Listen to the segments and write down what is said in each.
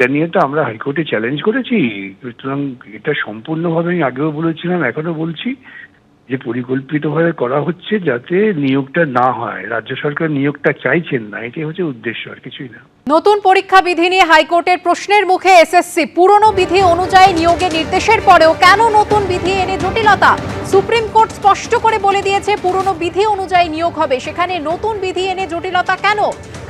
এটা নিয়ে তো আমরা হাইকোর্টে চ্যালেঞ্জ করেছি। সুতরাং এটা সম্পূর্ণভাবে আমি আগেও বলেছিলাম এখনও বলছি যে পরিকল্পিতভাবে করা হচ্ছে যাতে নিয়োগটা না হয়। রাজ্য সরকার নিয়োগটা চাইছেন না, এটাই হচ্ছে উদ্দেশ্য আর কিছুই না। নতুন পরীক্ষা বিধি নিয়ে হাইকোর্টের প্রশ্নের মুখে এসএসসি। পুরনো বিধি অনুযায়ী নিয়োগের নির্দেশের পরেও কেন নতুন বিধি জটিলতা সুপ্রিম কোর্ট স্পষ্ট করে বলে দিয়েছে, পুরনো বিধি অনুযায়ী নিয়োগ হবে। সেখানে নতুন বিধি এনে জটিলতা কেন?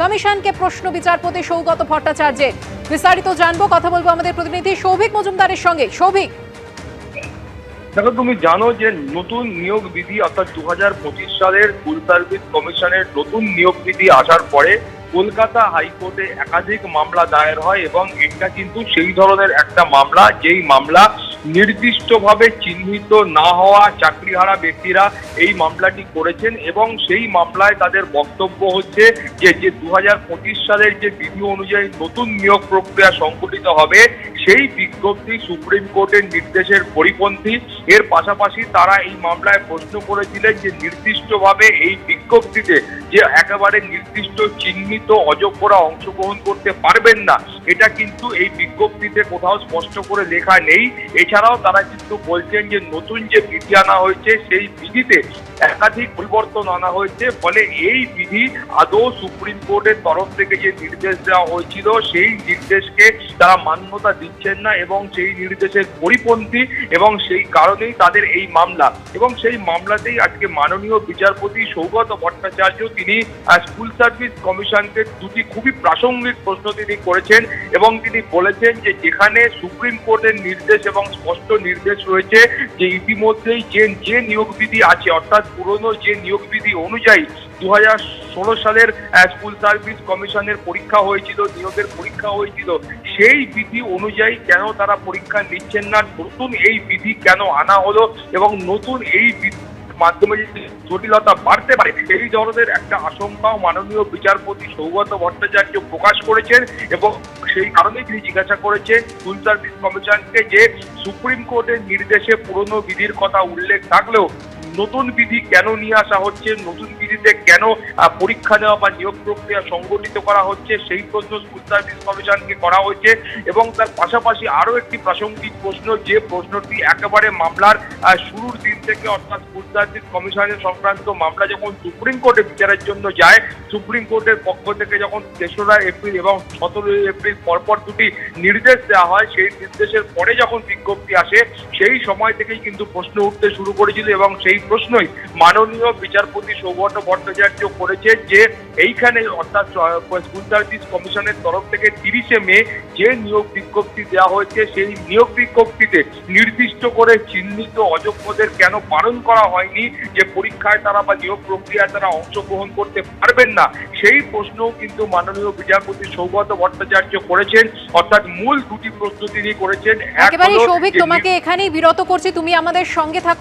কমিশনকে প্রশ্ন বিচারপতি সৌগত ভট্টাচার্যের। বিস্তারিত জানব, কথা বলব আমাদের প্রতিনিধি সৌভিক মজুমদারের সঙ্গে। সৌভিক। দেখো, তুমি জানো যে নতুন নিয়োগ বিধি, অর্থাৎ দু সালের ফুল সার্ভিস কমিশনের নতুন নিয়োগ বিধি আসার পরে কলকাতা হাইকোর্টে একাধিক মামলা দায়ের হয় এবং এটা কিন্তু সেই ধরনের একটা মামলা, যেই মামলা নির্দিষ্টভাবে চিহ্নিত না হওয়া চাকরিহারা ব্যক্তিরা এই মামলাটি করেছেন এবং সেই মামলায় তাদের বক্তব্য হচ্ছে যে যে দু হাজার পঁচিশ সালের যে বিধি অনুযায়ী নতুন নিয়োগ প্রক্রিয়া সংগঠিত হবে সেই বিজ্ঞপ্তি সুপ্রিম কোর্টের নির্দেশের পরিপন্থী। এর পাশাপাশি তারা এই মামলায় প্রশ্ন করেছিলেন যে নির্দিষ্টভাবে এই বিজ্ঞপ্তিতে যে একেবারে নির্দিষ্ট চিহ্নিত অযোগ্যরা অংশগ্রহণ করতে পারবেন না, এটা কিন্তু এই বিজ্ঞপ্তিতে কোথাও স্পষ্ট করে লেখা নেই। এছাড়াও তারা কিন্তু বলছেন যে নতুন যে বিধি আনা হয়েছে, সেই বিধিতে একাধিক পরিবর্তন আনা হয়েছে। ফলে এই বিধি আদৌ সুপ্রিম কোর্টের তরফ থেকে যে নির্দেশ দেওয়া হয়েছিল, সেই নির্দেশকে তারা মান্যতা দিচ্ছেন না এবং সেই নির্দেশের পরিপন্থী এবং সেই কারণেই তাদের এই মামলা। এবং সেই মামলাতেই আজকে মাননীয় বিচারপতি সৌগত ভট্টাচার্য তিনি স্কুল সার্ভিস কমিশনকে দুটি খুবই প্রাসঙ্গিক প্রশ্ন তিনি করেছেন এবং তিনি বলেছেন যে যেখানে সুপ্রিম কোর্টের নির্দেশ এবং স্পষ্ট নির্দেশ রয়েছে যে ইতিমধ্যেই যে যে নিয়োগ বিধি আছে, অর্থাৎ পুরনো যে নিয়োগ বিধি অনুযায়ী দু ষোলো সালের স্কুল সার্ভিস কমিশনের পরীক্ষা হয়েছিল, নিয়োগের পরীক্ষা হয়েছিল, সেই বিধি অনুযায়ী কেন তারা পরীক্ষা নিচ্ছেন না? নতুন এই বিধি কেন আনা হলো? এবং নতুন এই মাধ্যমে জটিলতা বাড়তে পারে এই ধরনের একটা আশঙ্কাও মাননীয় বিচারপতি সৌগত ভট্টাচার্য প্রকাশ করেছেন এবং সেই কারণেই তিনি জিজ্ঞাসা করেছেন স্কুল সার্ভিস কমিশনকে যে সুপ্রিম কোর্টের নির্দেশে পুরনো বিধির কথা উল্লেখ থাকলেও নতুন বিধি কেন নিয়ে আসা হচ্ছে? নতুন বিধিতে কেন পরীক্ষা নেওয়া বা নিয়োগ প্রক্রিয়া সংগঠিত করা হচ্ছে? সেই প্রশ্ন স্কুল সার্ভিস কমিশনকে করা হয়েছে এবং তার পাশাপাশি আরও একটি প্রাসঙ্গিক প্রশ্ন, যে প্রশ্নটি একেবারে মামলার শুরুর দিন থেকে অর্থাৎ স্কুল সার্ভিস কমিশনের সংক্রান্ত মামলা যখন সুপ্রিম কোর্টে বিচারের জন্য যায়, সুপ্রিম কোর্টের পক্ষ থেকে যখন তেসরা এপ্রিল এবং সতেরোই এপ্রিল পরপর দুটি নির্দেশ দেওয়া হয়, সেই নির্দেশের পরে যখন বিজ্ঞপ্তি আসে, সেই সময় থেকেই কিন্তু প্রশ্ন উঠতে শুরু করেছিল এবং সেই প্রশ্নই। মাননীয় বিচারপতি সৌগত ভট্টাচার্য করেছে যে এইখানে অর্থাৎ স্কুল সার্ভিস কমিশনের তরফ থেকে তিরিশে মে যে নিয়োগ বিজ্ঞপ্তি দেওয়া হয়েছে সেই নিয়োগ বিজ্ঞপ্তিতে নির্দিষ্ট করে চিহ্নিত অযোগ্যদের কেন পালন করা হয়নি যে পরীক্ষায় তারা বা নিয়োগ প্রক্রিয়ায় তারা অংশগ্রহণ করতে পারবেন না সেই প্রশ্নও কিন্তু মাননীয় বিচারপতি সৌগত ভট্টাচার্য করেছেন। অর্থাৎ মূল দুটি প্রশ্ন তিনি করেছেন। এক একেবারে সৌভিক তোমাকে এখানেই বিরত করছি তুমি আমাদের সঙ্গে থাক